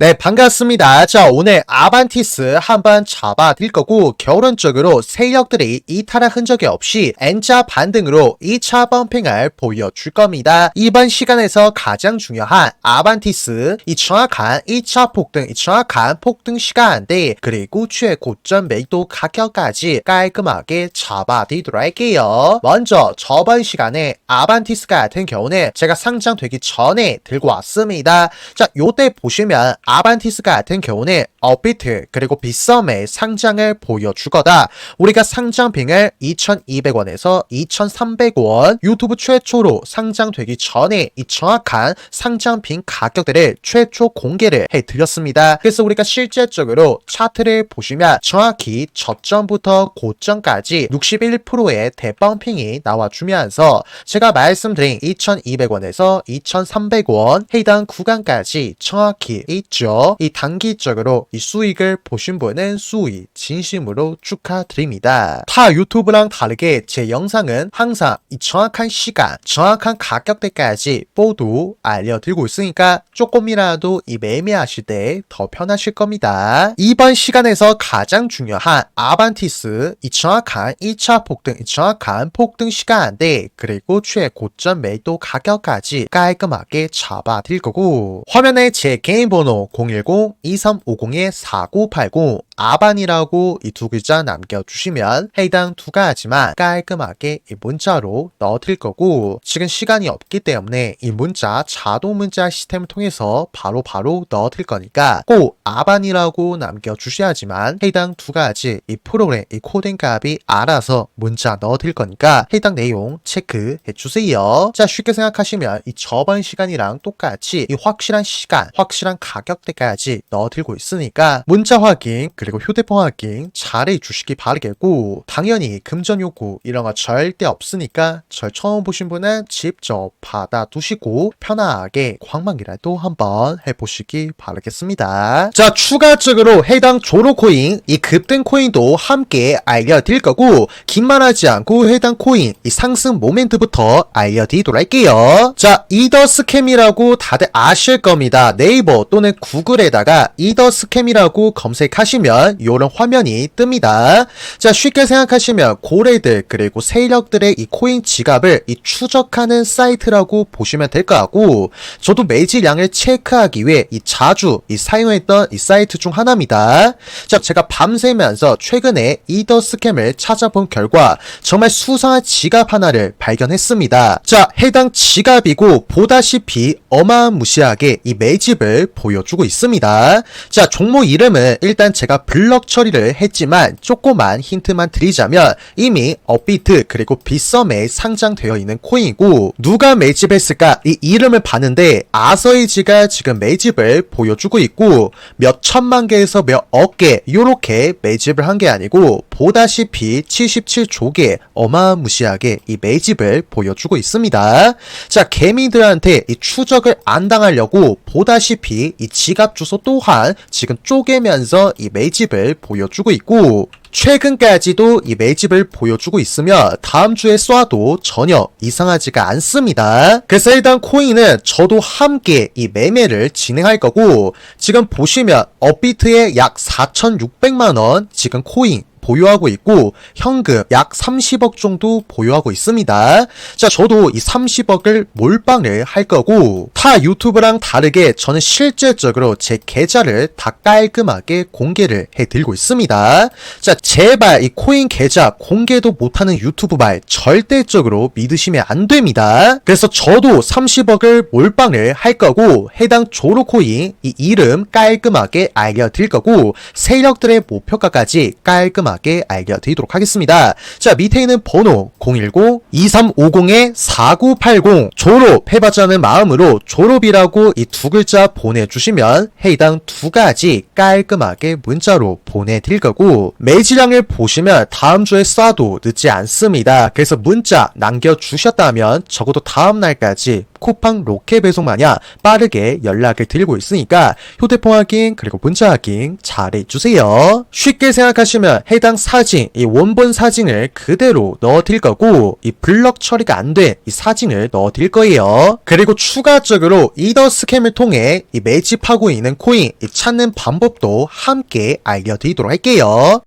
네, 반갑습니다. 자, 오늘 아반티스 한번 잡아드릴 거고, 결론적으로 세력들이 이탈한 흔적이 없이 N자 반등으로 2차 펌핑을 보여줄 겁니다. 이번 시간에서 가장 중요한 아반티스, 이 정확한 2차 폭등, 이 정확한 폭등 시간대, 그리고 최 고점 매도 가격까지 깔끔하게 잡아드리도록 할게요. 먼저 저번 시간에 아반티스 같은 경우는 제가 상장되기 전에 들고 왔습니다. 자, 요때 보시면 아반티스 같은 경우는 업비트 그리고 빗썸의 상장을 보여주거다. 우리가 상장빙을 2,200원에서 2,300원 유튜브 최초로 상장되기 전에 이 정확한 상장빙 가격들을 최초 공개를 해드렸습니다. 그래서 우리가 실제적으로 차트를 보시면 정확히 저점부터 고점까지 61%의 대펌핑이 나와주면서 제가 말씀드린 2,200원에서 2,300원 해당 구간까지 정확히 있죠. 이 단기적으로 이 수익을 보신 분은 수익 진심으로 축하드립니다. 타 유튜브랑 다르게 제 영상은 항상 이 정확한 시간, 정확한 가격대까지 모두 알려드리고 있으니까 조금이라도 이 매매하실 때 더 편하실 겁니다. 이번 시간에서 가장 중요한 아반티스 이 정확한 2차 폭등, 이 정확한 폭등 시간대 그리고 최고점 매도 가격까지 깔끔하게 잡아드릴 거고 화면에 제 개인 번호 010-2350-4980 아반이라고 이 두 글자 남겨주시면 해당 두 가지만 깔끔하게 이 문자로 넣어드릴 거고 지금 시간이 없기 때문에 이 문자 자동 문자 시스템을 통해서 바로바로 바로 넣어드릴 거니까 꼭 아반이라고 남겨주셔야지만 해당 두 가지 이 프로그램 이 코딩 값이 알아서 문자 넣어드릴 거니까 해당 내용 체크해 주세요. 자 쉽게 생각하시면 이 저번 시간이랑 똑같이 이 확실한 시간, 확실한 가격대까지 넣어드리고 있으니까 문자 확인 그리고 휴대폰 확인 잘해 주시기 바라겠고 당연히 금전 요구 이런 거 절대 없으니까 절 처음 보신 분은 직접 받아두시고 편하게 관망이라도 한번 해보시기 바라겠습니다. 자 추가적으로 해당 조로 코인 이 급등 코인도 함께 알려드릴 거고 긴말하지 않고 해당 코인 이 상승 모멘트부터 알려드리도록 할게요. 자 이더 스캠이라고 다들 아실 겁니다. 네이버 또는 구글에다가 이더 스캠이라고 검색하시면 이런 화면이 뜹니다. 자 쉽게 생각하시면 고래들 그리고 세력들의 이 코인 지갑을 이 추적하는 사이트라고 보시면 될 것 같고 저도 매질량을 체크하기 위해 이 자주 이 사용했던 이 사이트 중 하나입니다. 자 제가 밤새면서 최근에 이더 스캠을 찾아본 결과 정말 수상한 지갑 하나를 발견했습니다. 자 해당 지갑이고 보다시피 어마무시하게 이 매집을 보여주고 있습니다. 자 종목 이름은 일단 제가 블럭 처리를 했지만 조그만 힌트만 드리자면 이미 업비트 그리고 빗썸에 상장되어 있는 코인이고 누가 매집했을까 이 이름을 봤는데 아서이지가 지금 매집을 보여주고 있고 몇 천만 개에서 몇 억 개 요렇게 매집을 한 게 아니고 보다시피 77조 개 어마무시하게 이 매집을 보여주고 있습니다. 자 개미들한테 이 추적을 안 당하려고 보다시피 이 지갑 주소 또한 지금 쪼개면서 이 매집 을 보여주고 있고 최근까지도 이 매집을 보여주고 있으며 다음 주에 쏴도 전혀 이상하지가 않습니다. 그래서 일단 코인은 저도 함께 이 매매를 진행할 거고 지금 보시면 업비트에 약 4,600만 원 지금 코인 보유하고 있고 현금 약 30억 정도 보유하고 있습니다. 자, 저도 이 30억을 몰빵을 할 거고 타 유튜브랑 다르게 저는 실질적으로 제 계좌를 다 깔끔하게 공개를 해드리고 있습니다. 자, 제발 이 코인 계좌 공개도 못하는 유튜브 말 절대적으로 믿으시면 안 됩니다. 그래서 저도 30억을 몰빵을 할 거고 해당 조로코인 이 이름 깔끔하게 알려드릴 거고 세력들의 목표가까지 깔끔하게 깔끔하게 알려드리도록 하겠습니다. 자, 밑에 있는 번호 010-2350-4980 졸업 해봤자는 마음으로 졸업이라고 이 두 글자 보내주시면 해당 두 가지 깔끔하게 문자로 보내드릴 거고 매질량을 보시면 다음 주에 쏴도 늦지 않습니다. 그래서 문자 남겨주셨다면 적어도 다음 날까지 쿠팡 로켓 배송 마냥 빠르게 연락을 드리고 있으니까 휴대폰 확인 그리고 문자 확인 잘해주세요. 쉽게 생각하시면 해당 사진, 이 원본 사진을 그대로 넣어드릴 거고 이 블럭 처리가 안 된 이 사진을 넣어드릴 거예요. 그리고 추가적으로 이더 스캠을 통해 이 매집하고 있는 코인 이 찾는 방법도 함께 알려드리도록 할게요.